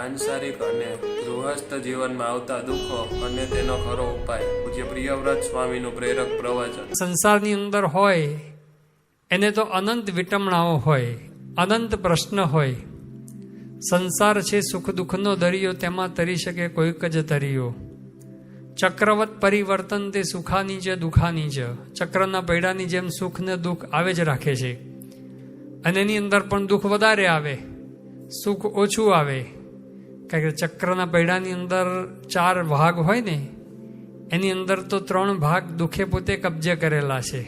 સાંસારિક અને ગૃહસ્થ જીવનમાં આવતા દુઃખો અને તેનો ખરો ઉપાય. પૂજ્ય પ્રિયવ્રત સ્વામીનું પ્રેરક પ્રવચન. સંસારની અંદર હોય, એને તો અનંત વિટમણાઓ હોય, અનંત પ્રશ્ન હોય. સંસાર છે સુખ દુઃખનો દરિયો, તેમાં તરી શકે કોઈક જ તરિયો. ચક્રવત પરિવર્તન તે સુખાની છે દુઃખાની છે ચક્રના પૈડાની જેમ સુખ ને દુઃખ આવે જ રાખે છે. અને એની અંદર પણ દુઃખ વધારે આવે, સુખ ઓછું આવે. કારણ કે ચક્રના પૈડાની અંદર ચાર ભાગ હોય ને, એની અંદર તો ત્રણ ભાગ દુઃખે પોતે કબજે કરેલા છે.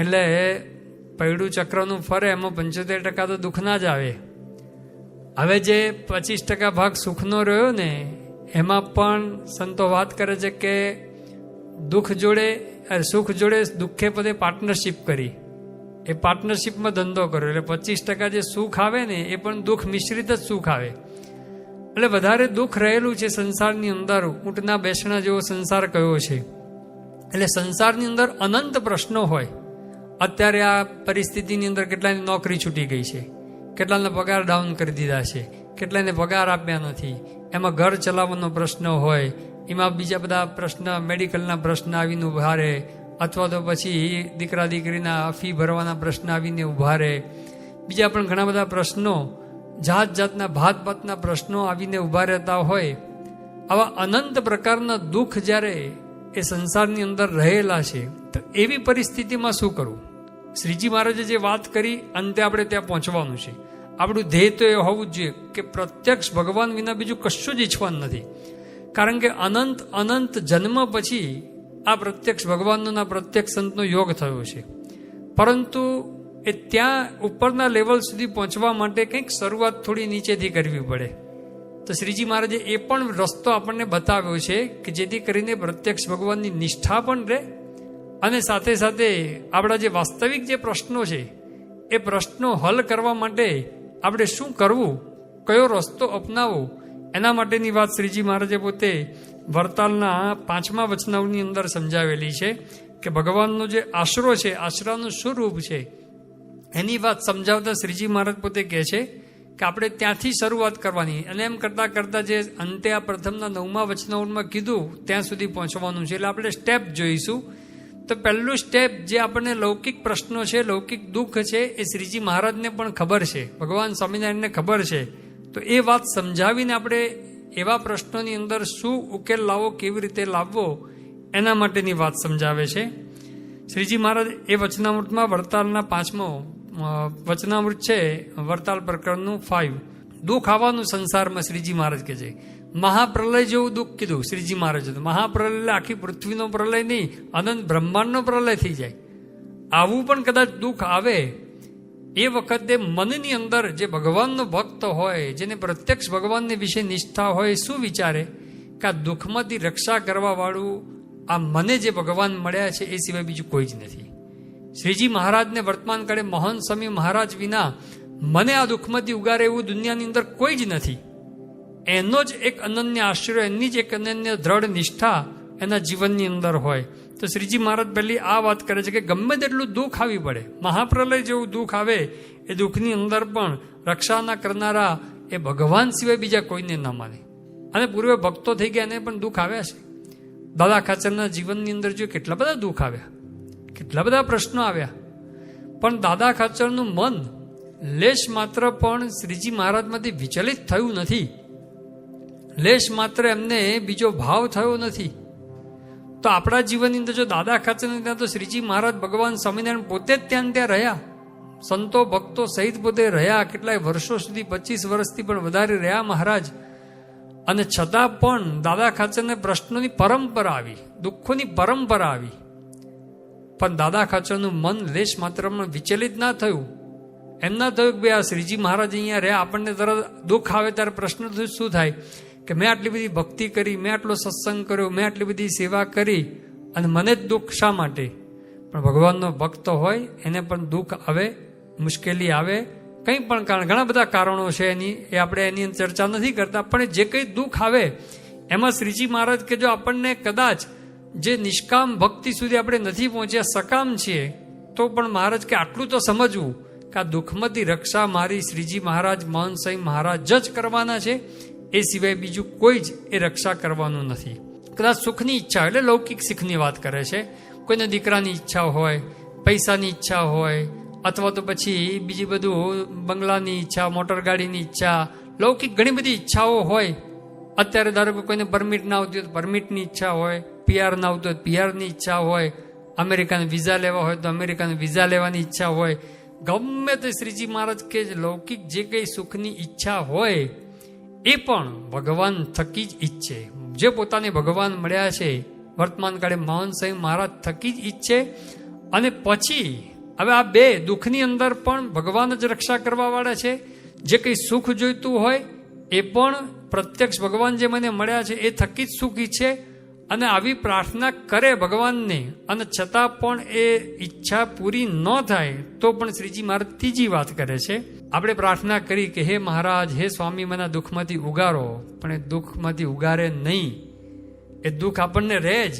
એટલે પૈડું ચક્રનું ફરે એમાં પંચોતેર ટકા તો દુઃખના જ આવે. હવે જે પચીસ ટકા ભાગ સુખનો રહ્યો ને, એમાં પણ સંતો વાત કરે છે કે દુઃખ જોડે સુખ જોડે દુઃખે પદે પાર્ટનરશિપ કરી. એ પાર્ટનરશિપમાં ધંધો કર્યો. એટલે પચીસ ટકા જે સુખ આવે ને, એ પણ દુઃખ મિશ્રિત જ સુખ આવે. એટલે વધારે દુઃખ રહેલું છે સંસારની અંદર. ઊંટના બેસણા જેવો સંસાર કયો છે? એટલે સંસારની અંદર અનંત પ્રશ્નો હોય. અત્યારે આ પરિસ્થિતિની અંદર કેટલાની નોકરી છૂટી ગઈ છે? કેટલાને પગાર ડાઉન કરી દીધા છે? કેટલાને પગાર આપ્યા નથી? એમાં ઘર ચલાવવાનો પ્રશ્ન હોય, એમાં બીજા બધા પ્રશ્ન, મેડિકલના પ્રશ્ન આવીને ઊભા રહે, અથવા તો પછી દીકરા દીકરીના ફી ભરવાના પ્રશ્ન આવીને ઊભા રહે. બીજા પણ ઘણા બધા પ્રશ્નો જાત જાતના ભાત ભાતના પ્રશ્નો આવીને ઊભા રહેતા હોય, આવા અનંત પ્રકારના દુઃખ જ્યારે એ સંસારની અંદર રહેલા છે, તો એવી પરિસ્થિતિમાં શું કરવું? શ્રીજી મહારાજે જે વાત કરી, અંતે આપણે ત્યાં પહોંચવાનું છે. આપણું ધ્યેય તો એ હોવું જ જોઈએ કે પ્રત્યક્ષ ભગવાન વિના બીજું કશું જ ઈચ્છવાનું નથી. કારણ કે અનંત અનંત જન્મ પછી આ પ્રત્યક્ષ ભગવાનનો પ્રત્યક્ષ સંતનો યોગ થયો છે. પરંતુ એ ત્યાં ઉપરના લેવલ સુધી પહોંચવા માટે કંઈક શરૂઆત થોડી નીચેથી કરવી પડે. તો શ્રીજી મહારાજે એ પણ રસ્તો આપણને બતાવ્યો છે કે જેથી કરીને પ્રત્યક્ષ ભગવાનની નિષ્ઠા પણ રહે અને સાથે સાથે આપણા જે વાસ્તવિક જે પ્રશ્નો છે, એ પ્રશ્નો હલ કરવા માટે આપણે શું કરવું, કયો રસ્તો અપનાવવો, એના માટેની વાત શ્રીજી મહારાજે પોતે વરતાલના પાંચમા વચનાવની અંદર સમજાવેલી છે કે ભગવાનનો જે આશરો છે, આશરાનું શું રૂપ છે એની વાત સમજાવતા શ્રીજી મહારાજ પોતે કહે છે કે આપણે ત્યાંથી શરૂઆત કરવાની. અને એમ કરતાં કરતાં જે અંતે આ પ્રથમના નવમા વચનાવનમાં કીધું, ત્યાં સુધી પહોંચવાનું છે. એટલે આપણે સ્ટેપ જોઈશું. તો પહેલું સ્ટેપ જે આપણને લૌકિક પ્રશ્નો છે, લૌકિક દુઃખ છે, એ શ્રીજી મહારાજને પણ ખબર છે. ભગવાન સ્વામિનારાયણને ખબર છે. તો એ વાત સમજાવીને આપણે એવા પ્રશ્નોની અંદર શું ઉકેલ લાવવો કેવી રીતે લાવવો, એના માટેની વાત સમજાવે છે. શ્રીજી મહારાજ એ વચનામૃતમાં વડતાલના પાંચમો વચનામૃત છે વર્તાલ પ્રકરણનું ફાઈવ દુઃખ આવવાનું સંસારમાં શ્રીજી મહારાજ કે છે. મહાપ્રલય જેવું દુઃખ કીધું શ્રીજી મહારાજ મહાપ્રલય આખી પૃથ્વીનો પ્રલય નહીં, અનંત બ્રહ્માંડનો પ્રલય થઈ જાય. આવું પણ કદાચ દુઃખ આવે, એ વખતે મનની અંદર જે ભગવાનનો ભક્ત હોય, જેને પ્રત્યક્ષ ભગવાનને વિશે નિષ્ઠા હોય, શું વિચારે? કે આ દુઃખમાંથી રક્ષા કરવાવાળું આ મને જે ભગવાન મળ્યા છે, એ સિવાય બીજું કોઈ જ નથી. શ્રીજી મહારાજને વર્તમાન કાળે મહાન સ્વામી મહારાજ વિના મને આ દુઃખમાંથી ઉગારે એવું દુનિયાની અંદર કોઈ જ નથી. એનો જ એક અનન્ય આશ્રય, એની જ એક અનન્ય દ્રઢ નિષ્ઠા એના જીવનની અંદર હોય. તો શ્રીજી મહારાજ પહેલી આ વાત કરે છે કે ગમે તેટલું દુઃખ આવી પડે, મહાપ્રલય જેવું દુઃખ આવે, એ દુઃખની અંદર પણ રક્ષાના કરનારા એ ભગવાન સિવાય બીજા કોઈને ન માને. અને પૂર્વે ભક્તો થઈ ગયા એને પણ દુઃખ આવ્યા છે. દાદા ખાચરના જીવનની અંદર જો કેટલા બધા દુઃખ આવ્યા. કેટલા બધા પ્રશ્નો આવ્યા. પણ દાદા ખાચરનું મન લેશ માત્ર પણ શ્રીજી મહારાજમાંથી વિચલિત થયું નથી. લેશ માત્ર એમને બીજો ભાવ થયો નથી. તો આપણા જીવનની અંદર જો દાદા ખાચરને ત્યાં તો શ્રીજી મહારાજ ભગવાન સ્વામિનારાયણ પોતે જ ત્યાં ત્યાં રહ્યા. સંતો ભક્તો સહિત પોતે રહ્યા, કેટલાય વર્ષો સુધી, પચીસ વર્ષથી પણ વધારે રહ્યા મહારાજ. અને છતાં પણ દાદા ખાચરને પ્રશ્નોની પરંપરા આવી, દુઃખોની પરંપરા આવી. પણ દાદા ખાચરનું મન લેશ માત્રમાં વિચલિત ના થયું. એમ ના થયું કે ભાઈ આ શ્રીજી મહારાજ અહીંયા રહ્યા, આપણને તરત દુઃખ આવે ત્યારે પ્રશ્ન શું થાય? કે મેં આટલી બધી ભક્તિ કરી, મેં આટલો સત્સંગ કર્યો, મેં આટલી બધી સેવા કરી અને મને જ દુઃખ શા માટે? પણ ભગવાનનો ભક્ત હોય, એને પણ દુઃખ આવે, મુશ્કેલી આવે, કંઈ પણ કારણ, ઘણા બધા કારણો છે એની, એ આપણે એની ચર્ચા નથી કરતા, પણ જે કંઈ દુઃખ આવે, એમાં શ્રીજી મહારાજ કે જો આપણને કદાચ જે નિષ્કામ ભક્તિ સુધી આપણે નથી પહોંચ્યા, સકામ છીએ, તો પણ મહારાજ કે આટલું તો સમજવું કે આ દુઃખમાંથી રક્ષા મારી શ્રીજી મહારાજ, મોહન મહારાજ જ કરવાના છે. એ સિવાય બીજું કોઈ જ એ રક્ષા કરવાનું નથી. કદાચ સુખની ઈચ્છા એટલે લૌકિક સુખની વાત કરે છે. કોઈને દીકરાની ઈચ્છા હોય, પૈસાની ઈચ્છા હોય, અથવા તો પછી બીજી બધું બંગલાની ઈચ્છા, મોટર ગાડીની ઈચ્છા, લૌકિક ઘણી બધી ઈચ્છાઓ હોય. અત્યારે ધારો કે કોઈને પરમિટ ના આવતી હોય તો પરમિટની ઈચ્છા હોય પીઆર ના આવતું હોય પીઆરની ઈચ્છા હોય, અમેરિકાને વિઝા લેવા હોય તો અમેરિકાને વિઝા લેવાની ઈચ્છા હોય. ગમે તે શ્રીજી મહારાજ કે લૌકિક જે કંઈ સુખની ઈચ્છા હોય, એ પણ ભગવાન થકી જ ઈચ્છે. જે પોતાને ભગવાન મળ્યા છે, વર્તમાન કાળે મોહન સિંહ મહારાજ થકી જ ઈચ્છે. અને પછી, હવે આ બે દુઃખની અંદર પણ ભગવાન જ રક્ષા કરવા વાળા છે. જે કંઈ સુખ જોઈતું હોય, એ પણ પ્રત્યક્ષ ભગવાન જે મને મળ્યા છે, એ થકી જ સુખ ઈચ્છે અને આવી પ્રાર્થના કરે ભગવાનને, અને છતાં પણ એ ઈચ્છા પૂરી ન થાય, તો પણ શ્રીજી મહારાજ ત્રીજી વાત કરે છે. આપણે પ્રાર્થના કરી કે, હે મહારાજ, હે સ્વામી, મને દુઃખમાંથી ઉગારો. પણ એ દુઃખમાંથી ઉગારે નહીં. એ દુઃખ આપણને રહે જ.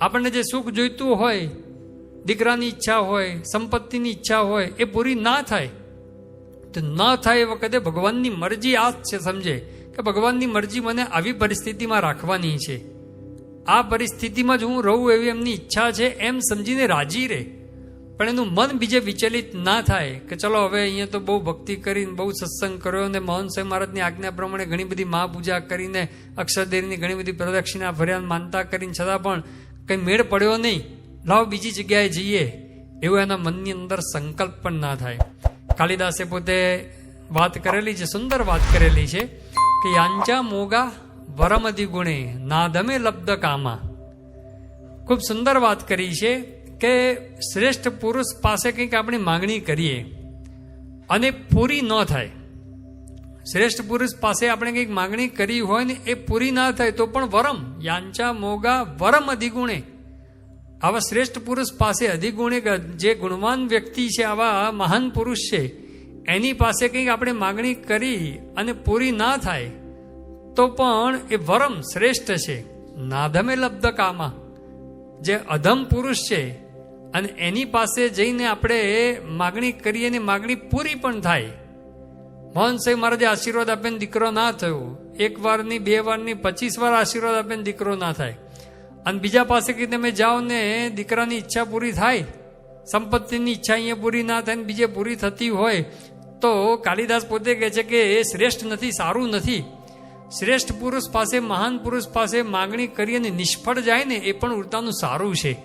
આપણને જે સુખ જોઈતું હોય, દીકરાની ઈચ્છા હોય, સંપત્તિની ઈચ્છા હોય, એ પૂરી ના થાય. તો ન થાય એ વખતે ભગવાનની મરજી આ જ છે સમજે, કે ભગવાનની મરજી મને આવી પરિસ્થિતિમાં રાખવાની છે. આ પરિસ્થિતિમાં જ હું રહું એવી એમની ઈચ્છા છે, એમ સમજીને રાજી રહે. પણ એનું મન બીજે વિચલિત ના થાય કે ચલો હવે અહીંયા તો બહુ ભક્તિ કરીને, બહુ સત્સંગ કર્યો અને મોહન સાંઈ મહારાજની આજ્ઞા પ્રમાણે ઘણી બધી મહાપૂજા કરીને અક્ષરદેવની ઘણી બધી પ્રદક્ષિણા ભર્યા માનતા કરીને છતાં પણ કંઈ મેળ પડ્યો નહીં. લાવ બીજી જગ્યાએ જઈએ. એવો એના મનની અંદર સંકલ્પ પણ ના થાય. કાલિદાસે પોતે વાત કરેલી છે, સુંદર વાત કરેલી છે કે યાંચા મોગા વરમધિ ગુણે નાદમે લબ્ધ કામા. ખૂબ સુંદર વાત કરી છે કે શ્રેષ્ઠ પુરુષ પાસે કંઈક આપણે માંગણી કરીએ અને પૂરી ન થાય. શ્રેષ્ઠ પુરુષ પાસે આપણે કંઈક માંગણી કરી હોય ને એ પૂરી ના થાય તો પણ વરમ, યાંચા, મોગા વરમ અધિગુણે આવા શ્રેષ્ઠ પુરુષ પાસે અધિગુણે જે ગુણવાન વ્યક્તિ છે, આવા મહાન પુરુષ છે, એની પાસે કંઈક આપણે માંગણી કરી અને પૂરી ના થાય. તો પણ એ વરમ શ્રેષ્ઠ છે. નાધમે લબ્ધ કામા જે અધમ પુરુષ છે અને એની પાસે જઈને આપણે માગણી કરીએ ને માગણી પૂરી પણ થાય. મોહન સાહેબ મહારાજે આશીર્વાદ આપે ને દીકરો ના થયો. એક વારની, બે વારની, પચીસ વાર આશીર્વાદ આપે ને દીકરો ના થાય. અને બીજા પાસે કે તમે જાઓ ને, દીકરાની ઈચ્છા પૂરી થાય. સંપત્તિની ઈચ્છા અહીંયા પૂરી ના થાય ને બીજે પૂરી થતી હોય. તો કાલિદાસ પોતે કહે છે કે એ શ્રેષ્ઠ નથી, સારું નથી. શ્રેષ્ઠ પુરુષ પાસે, મહાન પુરુષ પાસે માગણી કરી અને નિષ્ફળ જાય ને, એ પણ ઉડતાનું સારું છે.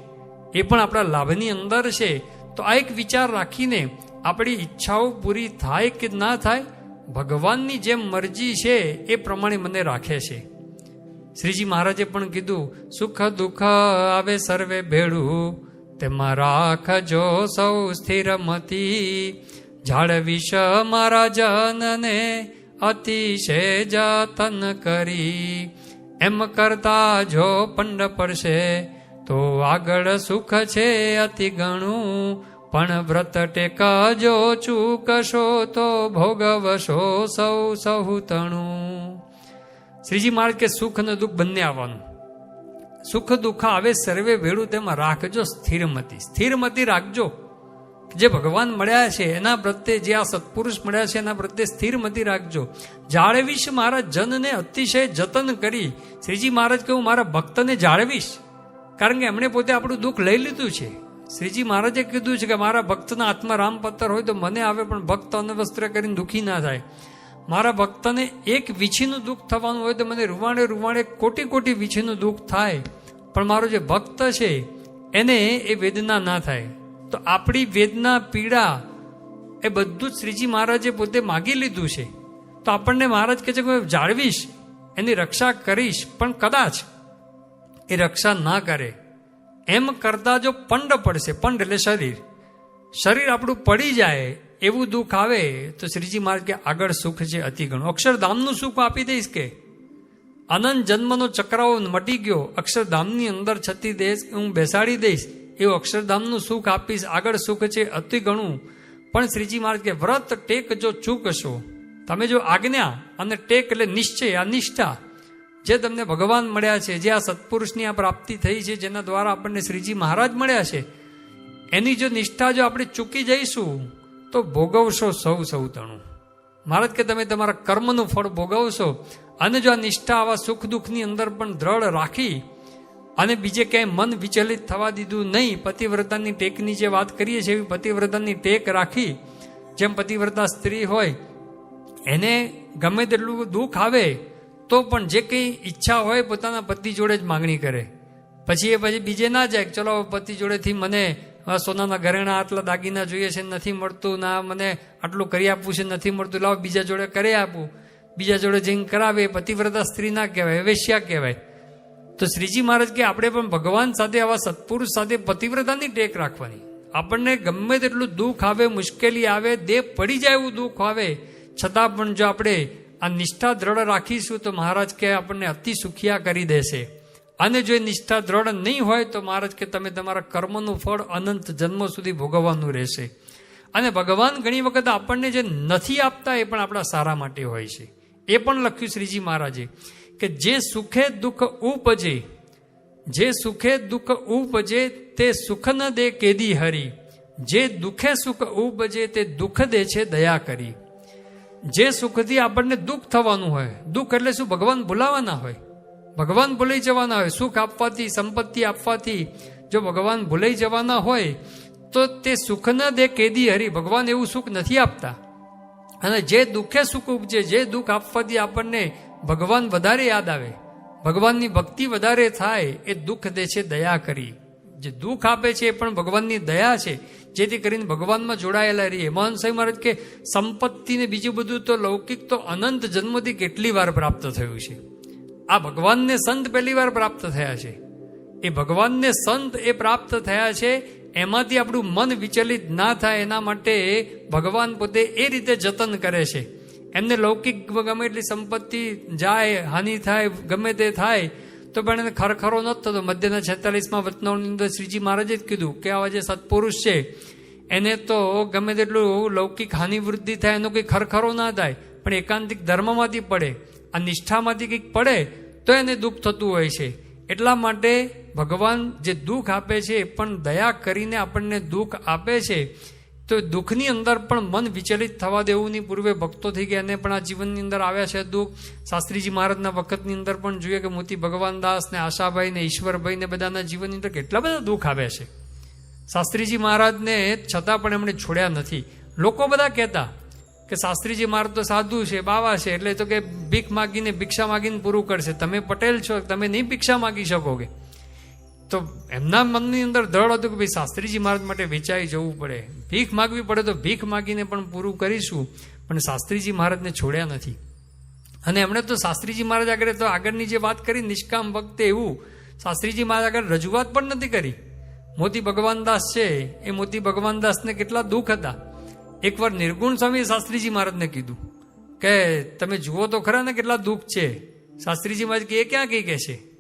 એ પણ આપણા લાભની અંદર છે. તો આ એક વિચાર રાખીને આપણી ઈચ્છાઓ પૂરી થાય કે ના થાય, ભગવાનની જેમ મરજી છે એ પ્રમાણે મને રાખે છે. શ્રીજી મહારાજે પણ કીધું, સુખ દુઃખ આવે સર્વે ભેળું, તેમાં રાખજો સૌ સ્થિરમતી. જાળવીશ મારા જનને અતિશય જતન કરી. એમ કરતા જો પંડ પડશે, તો આગળ સુખ છે અતિ ગણું. પણ વ્રત ટેકજો ચૂકશો, તો ભોગવશો સૌ સહુતણું શ્રીજી મહારાજ કે સુખ અને દુઃખ બંને આવવાનું. સુખ દુઃખ આવે, સર્વે વેળું તેમાં રાખજો, સ્થિરમતી. સ્થિરમતી રાખજો. જે ભગવાન મળ્યા છે, એના પ્રત્યે જે આ સત્પુરુષ મળ્યા છે, એના પ્રત્યે સ્થિરમતી રાખજો. જાળવીશ મારા જનને અતિશય જતન કરી. શ્રીજી મહારાજ કહ્યું, મારા ભક્તને જાળવીશ. કારણ કે એમણે પોતે આપણું દુઃખ લઈ લીધું છે. શ્રીજી મહારાજે કીધું છે કે, મારા ભક્તના હાથમાં રામપત્તર હોય તો મને આવે, પણ ભક્ત અનવસ્ત્ર કરીને દુઃખી ના થાય. મારા ભક્તને એક વીછીનું દુઃખ થવાનું હોય તો મને રૂવાણે રૂવાણે કોટી કોટી વીછીનું દુઃખ થાય. પણ મારો જે ભક્ત છે, એને એ વેદના ના થાય. તો આપણી વેદના, પીડા એ બધું જ શ્રીજી મહારાજે પોતે માગી લીધું છે. તો આપણને મહારાજ કહે છે કે જાળવીશ, એની રક્ષા કરીશ, પણ કદાચ એ રક્ષા ના કરે. એમ કરતા જો પંડ પડશે, પંડ એટલે શરીર. શરીર આપણું પડી જાય, એવું દુઃખ આવે, તો શ્રીજી મહારાજ કે આગળ સુખ છે અતિ ઘણું. અક્ષરધામનું સુખ આપી દઈશ કે? અનંત જન્મનો ચક્રાઓ મટી ગયો, અક્ષરધામની અંદર છતી દેશ હું બેસાડી દઈશ. એવું અક્ષરધામનું સુખ આપીશ. આગળ સુખ છે અતિ ઘણું. પણ શ્રીજી મહારાજ કે, વ્રત ટેક જો ચૂકશો તમે જો આજ્ઞા અને ટેક એટલે નિશ્ચય આ નિષ્ઠા જે તમને ભગવાન મળ્યા છે, જે આ સત્પુરુષની આ પ્રાપ્તિ થઈ છે, જેના દ્વારા આપણને શ્રીજી મહારાજ મળ્યા છે, એની જો નિષ્ઠા જો આપણે ચૂકી જઈશું, તો ભોગવશો સૌ સૌ તણું મહારાજ કે, તમે તમારા કર્મનું ફળ ભોગવશો અને જો આ નિષ્ઠા આવા સુખ દુઃખની અંદર પણ દ્રઢ રાખી અને બીજે ક્યાંય મન વિચલિત થવા દીધું નહીં પતિવ્રતાની ટેકની જે વાત કરીએ છીએ, એવી પતિવ્રતાની ટેક રાખી, જેમ પતિવ્રતા સ્ત્રી હોય, એને ગમે તેટલું દુઃખ આવે, તો પણ જે કંઈ ઈચ્છા હોય પોતાના પતિ જોડે જ માગણી કરે. પછી એ પછી બીજે ના જાય ચલો, પતિ જોડેથી મને સોનાના ઘરેણા આટલા દાગીના જોઈએ છે, નથી મળતું, ના, મને આટલું કરી આપવું છે, નથી મળતું, લાવ, બીજા જોડે કરી આપું. બીજા જોડે જઈને કરાવે, પતિવ્રતા સ્ત્રી ના કહેવાય વેશ્યા કહેવાય. તો શ્રીજી મહારાજ કે, આપણે પણ ભગવાન સાથે આવા સત્પુરુષ સાથે પતિવ્રતાની ટેક રાખવાની. આપણને ગમે તેટલું દુઃખ આવે, મુશ્કેલી આવે, દેહ પડી જાય એવું દુઃખ આવે, છતાં પણ જો આપણે આ નિષ્ઠા દ્રઢ રાખીશું, તો મહારાજ કે, આપણને અતિ સુખિયા કરી દેશે. અને જો એ નિષ્ઠા દ્રઢ નહીં હોય, તો મહારાજ કે, તમે તમારા કર્મનું ફળ અનંત જન્મ સુધી ભોગવવાનું રહેશે. અને ભગવાન ઘણી વખત આપણને જે નથી આપતા, એ પણ આપણા સારા માટે હોય છે. એ પણ લખ્યું શ્રીજી મહારાજે. કે જે સુખે દુઃખ ઉપજે, જે સુખે દુઃખ ઉપજે તે સુખ ન દે કેદી હરી, જે દુઃખે સુખ ઉપજે તે દુઃખ દે છે દયા કરી. જે સુખથી આપણને દુઃખ થવાનું હોય, દુઃખ એટલે શું? ભગવાન ભૂલાવાના હોય. ભગવાન ભૂલાઈ જવાના હોય, સુખ આપવાથી, સંપત્તિ આપવાથી, જો ભગવાન ભૂલાઈ જવાના હોય, તો તે સુખ ન દે કેદી હરી. ભગવાન એવું સુખ નથી આપતા. અને જે દુઃખે સુખ ઉપજે, જે દુઃખ આપવાથી આપણને ભગવાન વધારે યાદ આવે. ભગવાનની ભક્તિ વધારે થાય એ દુઃખ દે છે દયા કરી. જે દુઃખ આપે છે એ પણ ભગવાનની દયા છે. જેથી કરીને ભગવાનમાં જોડાયેલા રહીએ. મોહન સાહેબ મહારાજ કે, સંપત્તિને બીજું બધું તો લૌકિક તો અનંત જન્મથી કેટલી વાર પ્રાપ્ત થયું છે. આ ભગવાનને સંત પહેલી વાર પ્રાપ્ત થયા છે. એ ભગવાનને સંત એ પ્રાપ્ત થયા છે, એમાંથી આપણું મન વિચલિત ના થાય એના માટે ભગવાન પોતે એ રીતે જતન કરે છે. એમને લૌકિક ગમે એટલી સંપત્તિ જાય, હાનિ થાય, ગમે તે થાય, તો પણ એને ખરખરો ન થતો. મધ્યના છેતાલીસમાં વચનાઓની અંદર શ્રીજી મહારાજે જ કીધું કે આવા જે સત્પુરુષ છે, એને તો ગમે તેટલું લૌકિક હાનિવૃદ્ધિ થાય, એનો કંઈ ખરખરો ના થાય, પણ એકાંતિક ધર્મમાંથી પડે, આ નિષ્ઠામાંથી કંઈક પડે, તો એને દુઃખ થતું હોય છે. એટલા માટે ભગવાન જે દુઃખ આપે છે, એ પણ દયા કરીને આપણને દુઃખ આપે છે. તો દુઃખની અંદર પણ મન વિચલિત થવા દેવું નહીં પૂર્વે ભક્તો થઈ ગયા એને પણ આ જીવનની અંદર આવ્યા છે દુઃખ. શાસ્ત્રીજી મહારાજના વખતની અંદર પણ જોઈએ કે મોતી ભગવાન દાસ ને આશાભાઈ ને ઈશ્વરભાઈ ને બધાના જીવનની અંદર કેટલા બધા દુઃખ આવ્યા છે. શાસ્ત્રીજી મહારાજને છતાં પણ એમણે છોડ્યા નથી. લોકો બધા કહેતા કે શાસ્ત્રીજી મહારાજ તો સાધુ છે, બાવા છે, એટલે તો કે ભીખ માગીને ભિક્ષા માગીને પૂરું કરશે. તમે પટેલ છો, તમે નહીં ભિક્ષા માગી શકોગે તો એમના મનની અંદર દ્રઢ હતું કે ભાઈ શાસ્ત્રીજી મહારાજ માટે વેચાઈ જવું પડે. ભીખ માગવી પડે તો ભીખ માગીને પણ પૂરું કરીશું, પણ શાસ્ત્રીજી મહારાજને છોડ્યા નથી. અને એમણે તો શાસ્ત્રીજી મહારાજ આગળ તો આગળની જે વાત કરી, નિષ્કામ વખતે એવું, શાસ્ત્રીજી મહારાજ આગળ રજૂઆત પણ નથી કરી. મોતી ભગવાનદાસ છે, એ મોતી ભગવાનદાસને કેટલા દુઃખ હતા. એકવાર નિર્ગુણ સ્વામી શાસ્ત્રીજી મહારાજને કીધું કે, તમે જુઓ તો ખરા ને કેટલા દુઃખ છે. શાસ્ત્રીજી મહારાજ કે, એ ક્યાં કઈ કે છે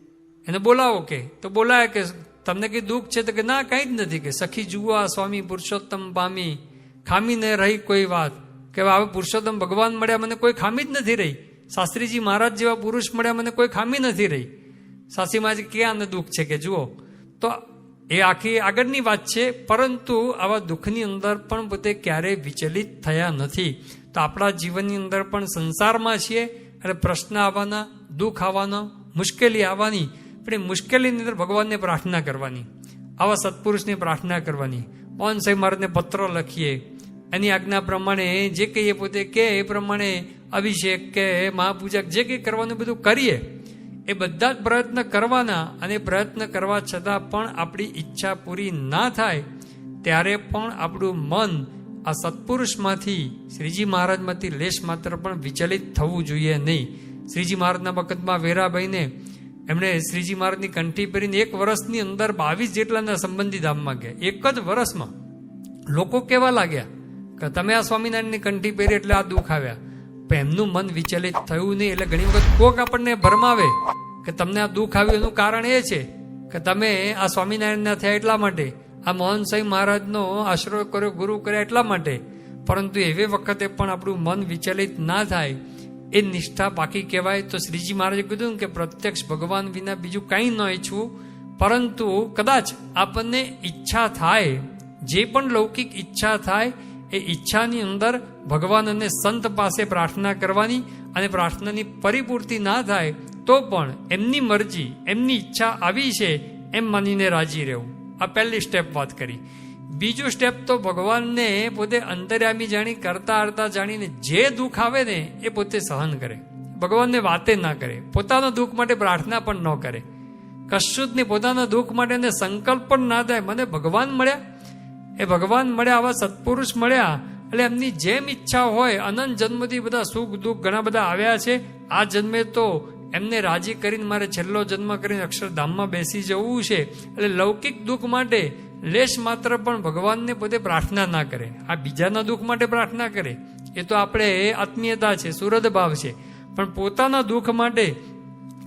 એને બોલાવો કે. તો બોલાય કે, તમને કઈ દુઃખ છે? તો કે, ના, કંઈ જ નથી. કે, સખી જુઓ સ્વામી પુરુષોત્તમ પામી. ખામી ન રહી કોઈ વાત. કે હવે પુરુષોત્તમ ભગવાન મળ્યા, મને કોઈ ખામી જ નથી રહી. શાસ્ત્રીજી મહારાજ જેવા પુરુષ મળ્યા, મને કોઈ ખામી નથી રહી. સાસીમાજી ક્યાં દુઃખ છે કે? જુઓ. તો એ આખી આગળની વાત છે, પરંતુ આવા દુઃખની અંદર પણ પોતે ક્યારેય વિચલિત થયા નથી. તો આપણા જીવનની અંદર પણ સંસારમાં છીએ એટલે પ્રશ્ન આવવાના, દુઃખ આવવાના, મુશ્કેલી આવવાની પણ મુશ્કેલીની અંદર ભગવાનને પ્રાર્થના કરવાની, આવા સત્પુરુષની પ્રાર્થના કરવાની. મોહન સાહેબ મહારાજને પત્ર લખીએ. એની આજ્ઞા પ્રમાણે જે કહીએ પોતે કે એ પ્રમાણે અભિષેક કે મહાપૂજા જે કંઈ કરવાનું બધું કરીએ, એ બધા જ પ્રયત્ન કરવાના અને પ્રયત્ન કરવા છતાં પણ આપણી ઈચ્છા પૂરી ના થાય, ત્યારે પણ આપણું મન આ સત્પુરુષમાંથી, શ્રીજી મહારાજમાંથી લેશ માત્ર પણ વિચલિત થવું જોઈએ નહીં. શ્રીજી મહારાજના વખતમાં વેરાભાઈને એમણે શ્રીજી મહારાજની કંઠી પહેરીને એક વર્ષની અંદર બાવીસ જેટલાના સંબંધી ધામમાં ગયા. એક જ વર્ષમાં લોકો કેવા લાગ્યા કે તમે આ સ્વામિનારાયણની કંઠી પહેરી એટલે આ દુઃખ આવ્યા. પણ એમનું મન વિચલિત થયું નહીં. એટલે ઘણી વખત કોક આપણને ભરમાવે કે તમને આ દુઃખ આવ્યું. એનું કારણ એ છે કે તમે આ સ્વામિનારાયણના થયા એટલા માટે, આ મોહન સાંઈ મહારાજનો આશરો કર્યો, ગુરુ કર્યા એટલા માટે. પરંતુ એવી વખતે પણ આપણું મન વિચલિત ના થાય એ નિષ્ઠા પાકી કહેવાય. તો શ્રીજી મહારાજે કીધું કે પ્રત્યક્ષ ભગવાન વિના બીજું કંઈ ન ઈચ્છવું. પરંતુ કદાચ આપણને ઈચ્છા થાય, જે પણ લૌકિક ઈચ્છા થાય, એ ઈચ્છાની અંદર ભગવાન અને સંત પાસે પ્રાર્થના કરવાની અને પ્રાર્થનાની પરિપૂર્તિ ના થાય, તો પણ એમની મરજી, એમની ઈચ્છા આવી છે, એમ માનીને રાજી રહેવું. આ પહેલી સ્ટેપ વાત કરી. બીજું સ્ટેપ તો ભગવાનને પોતે અંતર્યામી જાણી, કરતા હરતા જાણીને જે દુઃખ આવે ને એ પોતે સહન કરે. ભગવાનને વાતે ના કરે. પોતાના દુઃખ માટે પ્રાર્થના પણ ન કરે. કશું જ નહીં પોતાના દુઃખ માટે એને સંકલ્પ પણ ના થાય. મને ભગવાન મળ્યા. એ ભગવાન મળ્યા, આવા સત્પુરુષ મળ્યા. એટલે એમની જેમ ઈચ્છા હોય, અનંત જન્મથી બધા સુખ દુઃખ ઘણા બધા આવ્યા છે. આ જન્મે તો એમને રાજી કરીને મારે છેલ્લો જન્મ કરીને અક્ષરધામમાં બેસી જવું છે. એટલે લૌકિક દુઃખ માટે લેશ માત્ર પણ ભગવાનને પોતે પ્રાર્થના ના કરે. આ બીજાના દુઃખ માટે પ્રાર્થના કરે. એ તો આપણે આત્મીયતા છે, સુરદ ભાવ છે. પણ પોતાના દુઃખ માટે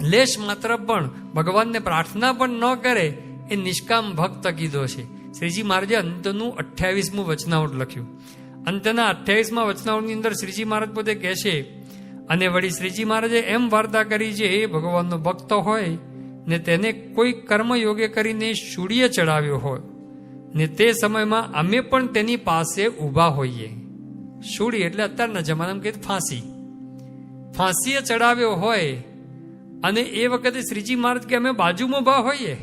લેશ માત્ર પણ ભગવાનને પ્રાર્થના પણ ન કરે એ નિષ્કામ ભક્ત કીધો છે. શ્રીજી મહારાજે અંતનું અઠ્યાવીસમું વચનાવટ લખ્યું. અંતના અઠ્યાવીસમાં વચનાવટની અંદર શ્રીજી મહારાજ પોતે કહે છે, અને વળી શ્રીજી મહારાજે એમ વાર્તા કરી છે એ ભગવાનનો ભક્ત હોય ને તેને કોઈ કર્મયોગે કરીને સૂર્ય ચડાવ્યો હોય. ને તે સમયમાં અમે પણ તેની પાસે ઊભા હોઈએ. સુડી એટલે અત્યારના જમાનામાં કે ફાંસી. ફાંસીએ ચડાવ્યો હોય અને એ વખતે શ્રીજી મહારાજ કે અમે બાજુમાં ઊભા હોઈએ,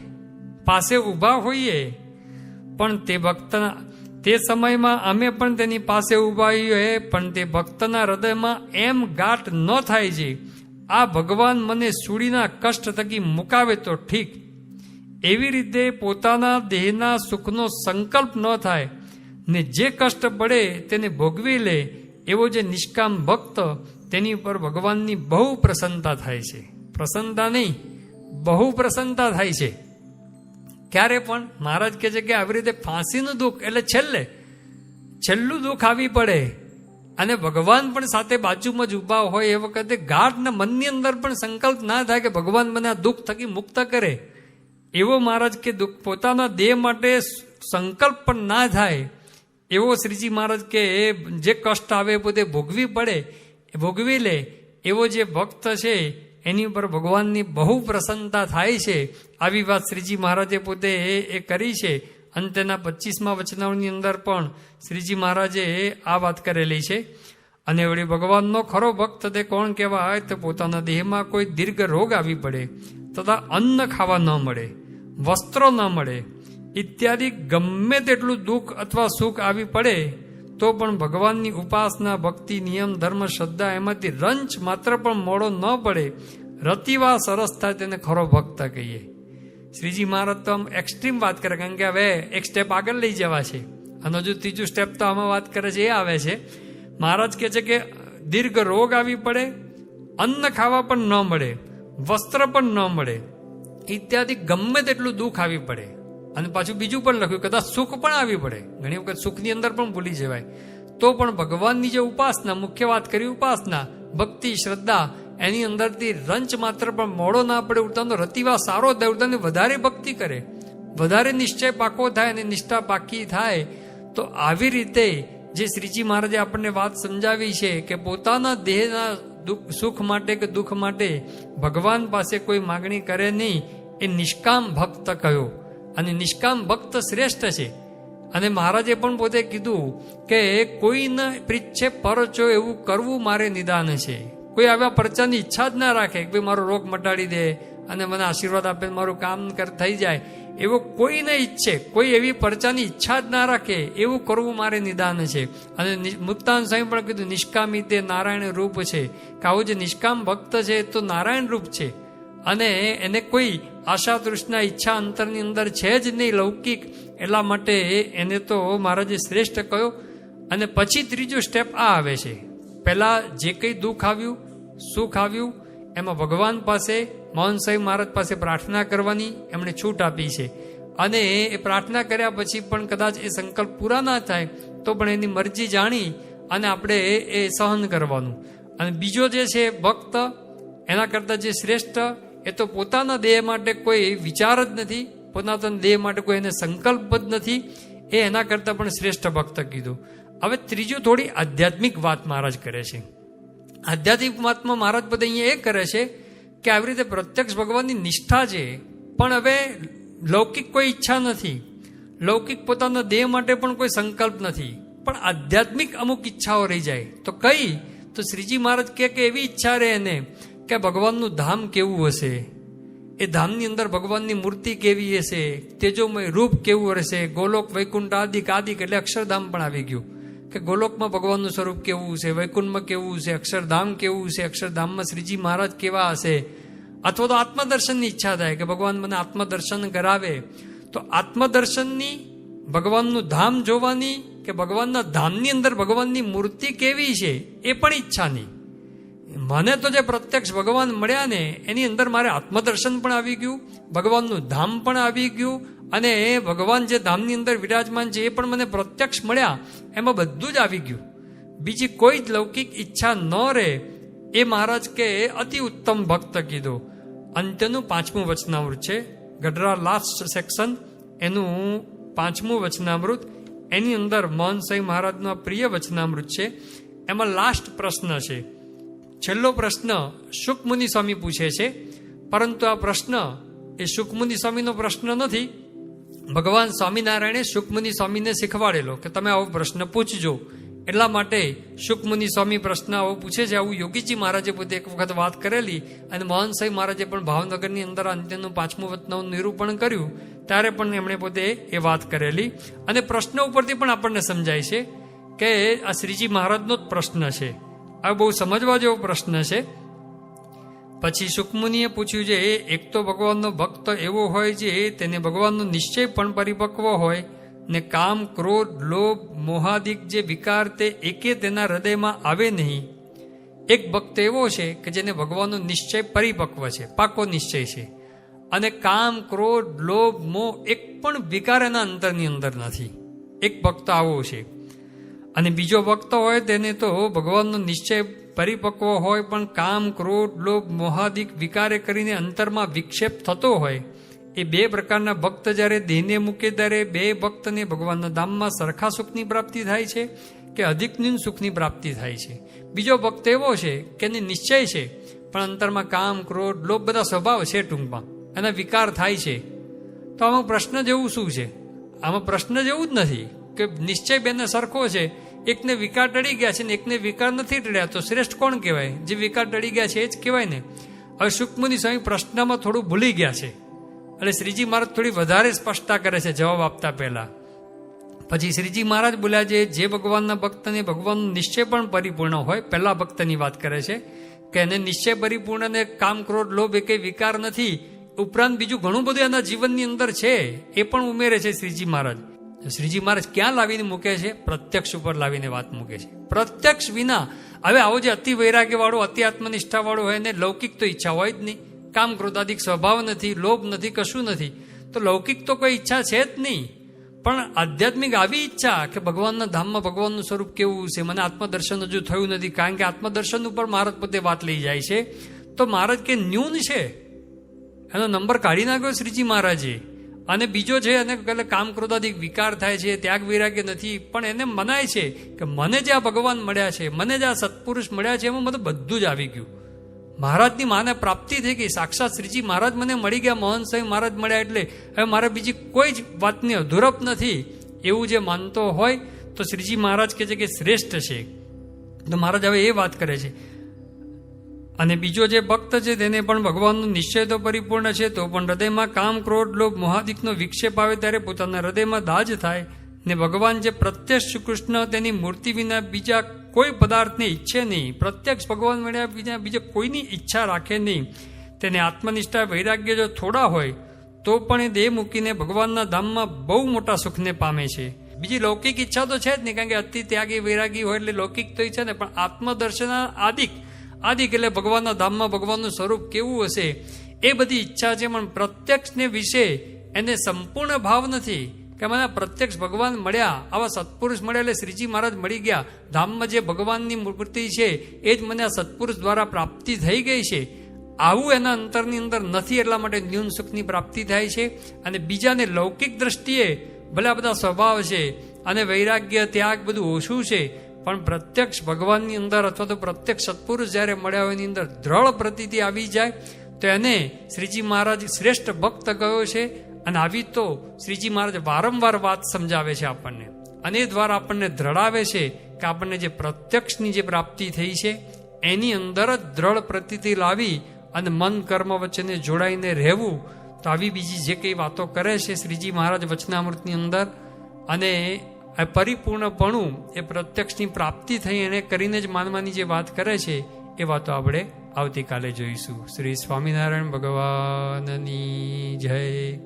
પાસે ઊભા હોઈએ, પણ તે ભક્તના, તે સમયમાં અમે પણ તેની પાસે ઊભા હોઈએ, પણ તે ભક્તના હૃદયમાં એમ ગાંઠ ન થાય છે આ ભગવાન મને સૂડીના કષ્ટ થકી મુકાવે તો ઠીક. એવી રીતે પોતાના દેહના સુખનો સંકલ્પ ન થાય ને જે કષ્ટ પડે તેને ભોગવી લે, એવો જે નિષ્કામ ભક્ત તેની ઉપર ભગવાનની બહુ પ્રસન્નતા થાય છે. પ્રસન્નતા નહીં, બહુ પ્રસન્નતા થાય છે. ક્યારે પણ મહારાજ કહે છે કે આવી રીતે ફાંસીનું દુઃખ, એટલે છેલ્લે છેલ્લું દુઃખ આવી પડે અને ભગવાન પણ સાથે બાજુમાં જ ઊભા હોય એ વખતે ગાઢના મનની અંદર પણ સંકલ્પ ના થાય કે ભગવાન મને આ દુઃખ થકી મુક્ત કરે. એવો મહારાજ કે દુઃખ પોતાના દેહ માટે સંકલ્પ પણ ના થાય, એવો શ્રીજી મહારાજ કે એ જે કષ્ટ આવે એ પોતે ભોગવી પડે, એ ભોગવી લે. એવો જે ભક્ત છે, એની ઉપર ભગવાનની બહુ પ્રસન્નતા થાય છે. આવી વાત શ્રીજી મહારાજે પોતે એ એ કરી છે. અને તેના પચીસમાં વચનાઓની અંદર પણ શ્રીજી મહારાજે આ વાત કરેલી છે. અને વળી ભગવાનનો ખરો ભક્ત તે કોણ કહેવાય? તો પોતાના દેહમાં કોઈ દીર્ઘ રોગ આવી પડે, તથા અન્ન ખાવા ન મળે. વસ્ત્રો ન મળે, ઇત્યાદિ ગમે તેટલું દુઃખ અથવા સુખ આવી પડે, તો પણ ભગવાનની ઉપાસના, ભક્તિ, નિયમ, ધર્મ, શ્રદ્ધા એમાંથી રંચ માત્ર પણ મોડો ન પડે. રતિવા સરસ થાય તેને ખરો ભક્ત કહીએ. શ્રીજી મહારાજ તો આમ એક્સ્ટ્રીમ વાત કરે, કારણ કે હવે એક સ્ટેપ આગળ લઈ જવા છે. અને હજુ ત્રીજું સ્ટેપ તો આમાં વાત કરે છે, એ આવે છે. મહારાજ કહે છે કે, દીર્ઘ રોગ આવી પડે, અન્ન ખાવા પણ ન મળે, વસ્ત્ર પણ ન મળે ઇત્યાદિ ગમે તેટલું દુઃખ આવી પડે. અને પાછું બીજું પણ લખ્યું, કદાચ સુખ પણ આવી પડે. ઘણી વખત સુખની અંદર પણ ભૂલી જવાય. તો પણ ભગવાનની જે ઉપાસના, મુખ્ય વાત કરી ઉપાસના, ભક્તિ, શ્રદ્ધા, એની અંદરથી રંચ માત્ર પણ મોડો ના પડે, ઉડતાનો રતિવા સારો થાય ઉડતાને વધારે ભક્તિ કરે. વધારે નિશ્ચય પાકો થાય અને નિષ્ઠા પાકી થાય, તો આવી રીતે જે શ્રીજી મહારાજે આપણને વાત સમજાવી છે કે પોતાના દેહના દુઃખ, સુખ માટે કે દુઃખ માટે ભગવાન પાસે કોઈ માગણી કરે નહીં, એ નિષ્કામ ભક્ત કયો. અને નિષ્કામ ભક્ત શ્રેષ્ઠ છે. અને મહારાજે પણ પોતે કીધું કે કોઈને પ્રીચ્છે પરચો એવું કરવું મારે નિદાન છે. કોઈ આવ્યા પરચાની ઈચ્છા જ ના રાખે કે ભાઈ મારો રોગ મટાડી દે અને મને આશીર્વાદ આપે મારું કામ થઈ જાય. એવો કોઈ ન ઈચ્છે, કોઈ એવી પરચાની ઈચ્છા જ ના રાખે, એવું કરવું મારે નિદાન છે. અને મુક્તાન સાહેબ પણ કીધું, નિષ્કામી તે નારાયણ રૂપ છે. કે આવું જે નિષ્કામ ભક્ત છે તો નારાયણ રૂપ છે. અને એને કોઈ આશા તૃષ્ણા ઈચ્છા અંતરની અંદર છે જ નહીં લૌકિક. એટલા માટે એને તો મહારાજે શ્રેષ્ઠ કહ્યો. અને પછી ત્રીજો સ્ટેપ આ આવે છે. પહેલાં જે કંઈ દુઃખ આવ્યું, સુખ આવ્યું, એમાં ભગવાન પાસે મોહન મહારાજ પાસે પ્રાર્થના કરવાની એમણે છૂટ આપી છે. અને એ પ્રાર્થના કર્યા પછી પણ કદાચ એ સંકલ્પ પૂરા ના થાય, તો પણ એની મરજી જાણી અને આપણે એ સહન કરવાનું. અને બીજો જે છે ભક્ત, એના કરતાં જે શ્રેષ્ઠ, એ તો પોતાના દેહ માટે કોઈ વિચાર જ નથી, પોતાના દેહ માટે કોઈ એને સંકલ્પ જ નથી, એ એના કરતાં પણ શ્રેષ્ઠ ભક્ત કીધું. હવે ત્રીજું થોડી આધ્યાત્મિક વાત મહારાજ કરે છે. આધ્યાત્મિક વાતમાં મહારાજ બધા અહીંયા એ કરે છે કે આવી રીતે પ્રત્યક્ષ ભગવાનની નિષ્ઠા છે? પણ હવે લૌકિક કોઈ ઈચ્છા નથી. લૌકિક પોતાના દેહ માટે પણ કોઈ સંકલ્પ નથી. પણ આધ્યાત્મિક અમુક ઈચ્છાઓ રહી જાય. તો કઈ? તો શ્રીજી મહારાજ કે કે એવી ઈચ્છા રહે એને કે ભગવાનનું ધામ કેવું હશે? એ ધામની અંદર ભગવાનની મૂર્તિ કેવી હશે? તેજોમય રૂપ કેવું હશે? ગોલોક, વૈકુંઠ આદિક આદિક એટલે અક્ષરધામ પણ આવી ગયું. કે ગોલોકમાં ભગવાનનું સ્વરૂપ કેવું છે, વૈકુંઠમાં કેવું છે, અક્ષરધામ કેવું છે, અક્ષરધામમાં શ્રીજી મહારાજ કેવા હશે? અથવા તો આત્મદર્શનની ઈચ્છા થાય કે ભગવાન મને આત્મદર્શન કરાવે. તો આત્મદર્શનની ભગવાનનું ધામ જોવાની કે ભગવાનના ધામની અંદર ભગવાનની મૂર્તિ કેવી છે, એ પણ ઈચ્છાની મને તો જે પ્રત્યક્ષ ભગવાન મળ્યા ને, એની અંદર મારે આત્મદર્શન પણ આવી ગયું, ભગવાનનું ધામ પણ આવી ગયું અને એ ભગવાન જે ધામની અંદર વિરાજમાન છે, એ પણ મને પ્રત્યક્ષ મળ્યા. એમાં બધું જ આવી ગયું. બીજી કોઈ જ લૌકિક ઈચ્છા ન રહે. એ મહારાજ કે, અતિ ઉત્તમ ભક્ત કીધું. અંત્યનું પાંચમું વચનામૃત છે. ગઢરા લાસ્ટ સેક્શન એનું પાંચમું વચનામૃત. એની અંદર મોહન સાંઈ મહારાજનું આ પ્રિય વચનામૃત છે. એમાં લાસ્ટ પ્રશ્ન છે. છેલ્લો પ્રશ્ન શુકમુનિ સ્વામી પૂછે છે. પરંતુ આ પ્રશ્ન એ સુખમુનિ સ્વામીનો પ્રશ્ન નથી. ભગવાન સ્વામિનારાયણે સુખમુનિ સ્વામીને શીખવાડેલો કે તમે આવો પ્રશ્ન પૂછજો. એટલા માટે સુખમુનિ સ્વામી પ્રશ્ન આવો પૂછે છે. આવું યોગીજી મહારાજે પોતે એક વખત વાત કરેલી અને મોહન સાહેબ મહારાજે પણ ભાવનગરની અંદર અંત્યનું પાંચમું વતનનું નિરૂપણ કર્યું. ત્યારે પણ એમણે પોતે એ વાત કરેલી. અને પ્રશ્ન ઉપરથી પણ આપણને સમજાય છે કે આ શ્રીજી મહારાજનો જ પ્રશ્ન છે. આ બહુ સમજવા જેવો પ્રશ્ન છે. પછી સુકમુનિએ પૂછ્યું છે એક તો ભગવાનનો ભક્ત એવો હોય છે, તેને ભગવાનનો નિશ્ચય પણ પરિપક્વ હોય. ને કામ, ક્રોધ, લોભ, મોહાદિક જે વિકાર તે એકે તેના હૃદયમાં આવે નહીં. એક ભક્ત એવો છે કે જેને ભગવાનનો નિશ્ચય પરિપક્વ છે, પાકો નિશ્ચય છે. અને કામ, ક્રોધ, લોભ, મોહ એક પણ વિકાર એના અંતરની અંદર નથી. એક ભક્ત આવો છે. અને બીજો ભક્ત હોય તેને તો ભગવાનનો નિશ્ચય પરિપક્વ હોય પણ કામ, ક્રોધ, લોભ, મોહાદિક વિકારે કરીને અંતરમાં વિક્ષેપ થતો હોય, એ બે પ્રકારના ભક્ત જ્યારે દેહને મૂકે ત્યારે બે ભક્તને ભગવાનના ધામમાં સરખા સુખની પ્રાપ્તિ થાય છે કે અધિકની સુખની પ્રાપ્તિ થાય છે? બીજો ભક્ત એવો છે કે એને નિશ્ચય છે, પણ અંતરમાં કામ, ક્રોધ, લોભ બધા સ્વભાવ છે ટૂંકમાં, એના વિકાર થાય છે. તો આમાં પ્રશ્ન જેવું શું છે? આમાં પ્રશ્ન જેવું જ નથી કે નિશ્ચય બેને સરખો છે એકને વિકાર ટળી ગયા છે ને એકને વિકાર નથી ટળ્યા, તો શ્રેષ્ઠ કોણ કહેવાય? જે વિકાર ટળી ગયા છે, એ જ કહેવાય ને. હવે સુખમુનિ સ્વામી પ્રશ્નમાં થોડું ભૂલી ગયા છે. એટલે શ્રીજી મહારાજ થોડી વધારે સ્પષ્ટતા કરે છે, જવાબ આપતા પહેલા. પછી શ્રીજી મહારાજ બોલ્યા છે, જે ભગવાનના ભક્તને ભગવાનનો નિશ્ચય પણ પરિપૂર્ણ હોય, પહેલા ભક્તની વાત કરે છે, કે એને નિશ્ચય પરિપૂર્ણ ને કામ, ક્રોધ, લોભ એ કંઈ વિકાર નથી. ઉપરાંત બીજું ઘણું બધું એના જીવનની અંદર છે. એ પણ ઉમેરે છે શ્રીજી મહારાજ. શ્રીજી મહારાજ ક્યાં લાવીને મૂકે છે? પ્રત્યક્ષ ઉપર લાવીને વાત મૂકે છે. પ્રત્યક્ષ વિના હવે આવો જે અતિ વૈરાગ્ય વાળો અતિ આત્મનિષ્ઠા વાળો હોય એને લૌકિક તો ઈચ્છા હોય જ નહીં. કામ ક્રોધાદિક સ્વભાવ નથી, લોભ નથી, કશું નથી. તો લૌકિક તો કોઈ ઈચ્છા છે જ નહીં. પણ આધ્યાત્મિક આવી ઈચ્છા કે ભગવાનના ધામમાં ભગવાનનું સ્વરૂપ કેવું છે? મને આત્મદર્શન હજુ થયું નથી. કારણ કે આત્મદર્શન ઉપર મહારાજ પોતે વાત લઈ જાય છે. તો મહારાજ કે ન્યૂન છે? એનો નંબર કાઢી નાખ્યો શ્રીજી મહારાજે. અને બીજો છે એને એટલે કામ ક્રોધાથી વિકાર થાય છે, ત્યાગ વૈરાગ્ય નથી, પણ એને મનાય છે કે મને જે આ ભગવાન મળ્યા છે, મને જે આ સત્પુરુષ મળ્યા છે, એમાં મને બધું જ આવી ગયું. મહારાજની માને પ્રાપ્તિ થઈ ગઈ, સાક્ષાત શ્રીજી મહારાજ મને મળી ગયા, મોહન સાહેબ મહારાજ મળ્યા એટલે હવે મારે બીજી કોઈ જ વાતની અધૂરપ નથી. એવું જે માનતો હોય, તો શ્રીજી મહારાજ કહે છે કે શ્રેષ્ઠ છે. તો મહારાજ હવે એ વાત કરે છે અને બીજો જે ભક્ત છે તેને પણ ભગવાનનો નિશ્ચય તો પરિપૂર્ણ છે, તો પણ હૃદયમાં કામ, ક્રોધ, લોભ, મોહાદિકનો વિક્ષેપ આવે ત્યારે પોતાના હૃદયમાં દાજ થાય ને ભગવાન જે પ્રત્યક્ષ કૃષ્ણ તેની મૂર્તિ વિના બીજા કોઈ પદાર્થને ઈચ્છે નહીં. પ્રત્યક્ષ ભગવાન મળ્યા બીજા બીજા કોઈની ઈચ્છા રાખે નહીં. તેને આત્મનિષ્ઠા, વૈરાગ્ય જો થોડા હોય, તો પણ એ દેહ મૂકીને ભગવાનના ધામમાં બહુ મોટા સુખને પામે છે. બીજી લૌકિક ઈચ્છા તો છે જ નહીં કારણ કે અતિ ત્યાગી, વૈરાગી હોય એટલે લૌકિક તો ઈચ્છા ને પણ આત્મદર્શન આદિક આદિક એટલે ભગવાનના ધામમાં ભગવાનનું સ્વરૂપ કેવું હશે? એ બધી ઈચ્છા છે, પણ પ્રત્યક્ષને વિશે એને સંપૂર્ણ ભાવ નથી કે મને પ્રત્યક્ષ ભગવાન મળ્યા, આવા સત્પુરુષ મળ્યા એટલે શ્રીજી મહારાજ મળી ગયા. ધામમાં જે ભગવાનની મૂર્તિ છે, એ જ મને આ સત્પુરુષ દ્વારા પ્રાપ્તિ થઈ ગઈ છે. આવું એના અંતરની અંદર નથી, એટલા માટે ન્યૂન સુખની પ્રાપ્તિ થાય છે. અને બીજાને લૌકિક દ્રષ્ટિએ ભલે આ બધા સ્વભાવ છે, અને વૈરાગ્ય, ત્યાગ બધું ઓછું છે પણ પ્રત્યક્ષ ભગવાનની અંદર અથવા તો પ્રત્યક્ષ સત્પુરુષ જ્યારે મળ્યા હોય એની અંદર દ્રઢ પ્રતિતિ આવી જાય, તો એને શ્રીજી મહારાજ શ્રેષ્ઠ ભક્ત ગયો છે? અને આવી તો શ્રીજી મહારાજ વારંવાર વાત સમજાવે છે આપણને. અને એ દ્વારા આપણને દ્રઢાવે છે કે આપણને જે પ્રત્યક્ષની જે પ્રાપ્તિ થઈ છે, એની અંદર જ દ્રઢ પ્રતિતિ લાવી અને મન કર્મ વચ્ચેને જોડાઈને રહેવું, તો આવી બીજી જે કંઈ વાતો કરે છે શ્રીજી મહારાજ વચનામૃતની અંદર. અને આ પરિપૂર્ણપણું એ પ્રત્યક્ષની પ્રાપ્તિ થઈ એને કરીને જ માનવાની જે વાત કરે છે, એ વાતો આપણે આવતીકાલે જોઈશું. શ્રી સ્વામિનારાયણ ભગવાનની જય.